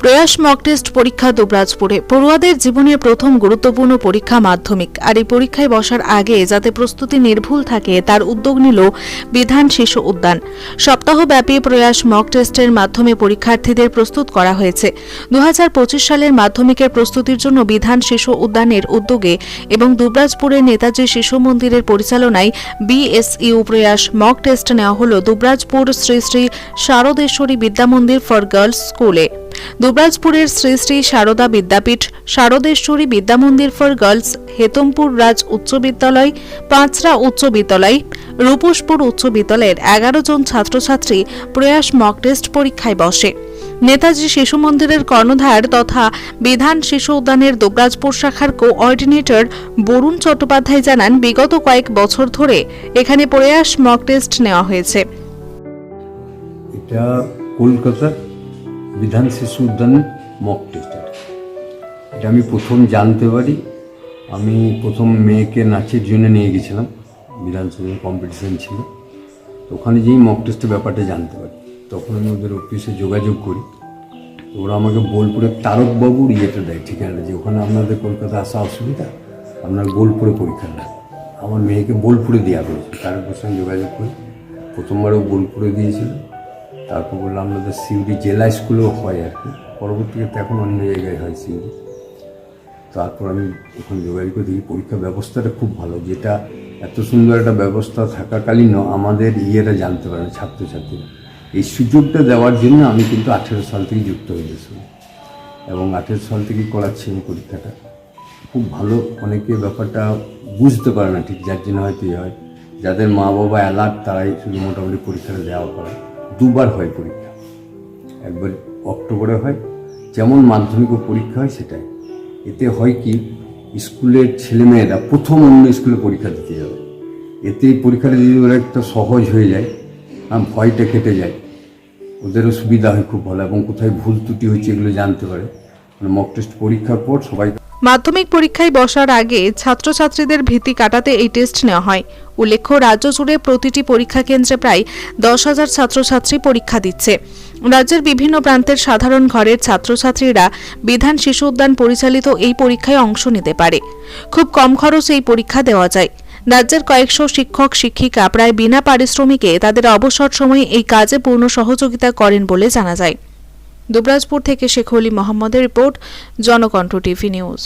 প্রয়াস mock test পরীক্ষা দুবরাজপুরে। পড়ুয়াদের জীবনের প্রথম গুরুত্বপূর্ণ পরীক্ষা মাধ্যমিক। আর এই পরীক্ষায় বসার আগে যাতে প্রস্তুতি নির্ভুল থাকে, তার উদ্যোগ নিল বিধান শিশু উদ্যান। সপ্তাহব্যাপী প্রয়াস মক টেস্টের মাধ্যমে পরীক্ষার্থীদের প্রস্তুত করা হয়েছে। দু হাজার পঁচিশ সালের মাধ্যমিকের প্রস্তুতির জন্য বিধান শিশু উদ্যানের উদ্যোগে এবং দুবরাজপুরের নেতাজি শিশু মন্দিরের পরিচালনায় বিএসইউ প্রয়াস মক টেস্ট নেওয়া হল দুবরাজপুর শ্রী শ্রী শারদেশ্বরী বিদ্যামন্দির ফর গার্লস স্কুলে। দুবরাজপুরের শ্রী শ্রী শারদা বিদ্যাপীঠ শারদেশ্বরী বিদ্যামন্দির ফর গার্লস হেতমপুর রাজ উচ্চ বিদ্যালয়, পাঁচরা উচ্চ বিদ্যালয়, রূপসপুর উচ্চ বিদ্যালয়ের এগারো জন ছাত্রছাত্রী প্রয়াস মক টেস্ট পরীক্ষায় বসে। নেতাজি শিশু মন্দিরের কর্ণধার তথা বিধান শিশু উদ্যানের দুবরাজপুর শাখার কোঅর্ডিনেটর বরুণ চট্টোপাধ্যায় জানান, বিগত কয়েক বছর ধরে এখানে প্রয়াস মক টেস্ট নেওয়া হয়েছে। এটা কলকাতার বিধান শিশু উদ্যানের মক টেস্ট এটা। আমি প্রথম জানতে পারি। আমি প্রথম মেয়েকে নাচের জন্য নিয়ে গেছিলাম। বিধানসভা কম্পিটিশান ছিল। তো ওখানে যেই মক টেস্টের ব্যাপারটা জানতে পারি। তখন আমি ওদের অফিসে যোগাযোগ করি। ওরা আমাকে বোলপুরের তারকবাবুর ইয়েটা দেয় ঠিকানাটা যে ওখানে আপনাদের কলকাতা আসা অসুবিধা, আপনার বোলপুরে পরীক্ষা নেন। আমার মেয়েকে বোলপুরে দেওয়া হয়েছে। তারকবার সঙ্গে যোগাযোগ করি। প্রথমবারও বোলপুরে দিয়েছিল তারপর বললাম, আমাদের সিউড়ি জেলা স্কুলেও হয় আর কি। পরবর্তীতে এখন অন্য জায়গায় হয় সিউড়ি। তারপর আমি ওখানে যোগাযোগ করে দেখি পরীক্ষা ব্যবস্থাটা খুব ভালো। যেটা এত সুন্দর একটা ব্যবস্থা থাকাকালীনও আমাদের ইয়েরা জানতে পারে না ছাত্রছাত্রীরা। এই সুযোগটা দেওয়ার জন্য আমি কিন্তু আঠেরো সাল থেকে যুক্ত হয়েছি। এবং আঠেরো সাল থেকেই করাচ্ছি আমি পরীক্ষাটা খুব ভালো। অনেকে ব্যাপারটা বুঝতে পারে না ঠিক, যার জন্য হয়তো হয়। যাদের মা বাবা অ্যালার্ট তারাই শুধু মোটামুটি পরীক্ষাটা দেওয়া করে। দুবার হয় পরীক্ষা। একবার অক্টোবরে হয়, যেমন মাধ্যমিক পরীক্ষা হয় সেটাই। এতে হয় কি, স্কুলের ছেলেমেয়েরা প্রথম অন্য স্কুলে পরীক্ষা দিতে যাবে। এতে পরীক্ষাটা যদি ওরা একটা সহজ হয়ে যায় আর ভয়টা কেটে যায়, ওদেরও সুবিধা হয় খুব ভালো এবং কোথায় ভুল ত্রুটি হচ্ছে এগুলো জানতে পারে। মানে মক টেস্ট পরীক্ষার পর সবাই মাধ্যমিক পরীক্ষায় বসার আগে ছাত্রছাত্রীদের ভীতি কাটাতে এই টেস্ট নেওয়া হয়। উল্লেখ্য, রাজ্য জুড়ে প্রতিটি পরীক্ষা কেন্দ্রে প্রায় দশ হাজার ছাত্রছাত্রী পরীক্ষা দিচ্ছে। রাজ্যের বিভিন্ন প্রান্তের সাধারণ ঘরের ছাত্রছাত্রীরা বিধান শিশু উদ্যান পরিচালিত এই পরীক্ষায় অংশ নিতে পারে। খুব কম খরচে এই পরীক্ষা দেওয়া যায়। রাজ্যের কয়েকশো শিক্ষক, শিক্ষিকা প্রায় বিনা পারিশ্রমিকে তাদের অবসর সময়ে এই কাজে পূর্ণ সহযোগিতা করেন বলে জানা যায়। দুবরাজপুর থেকে শেখ মোহাম্মদের রিপোর্ট জনকণ্ঠ টিভি নিউজ।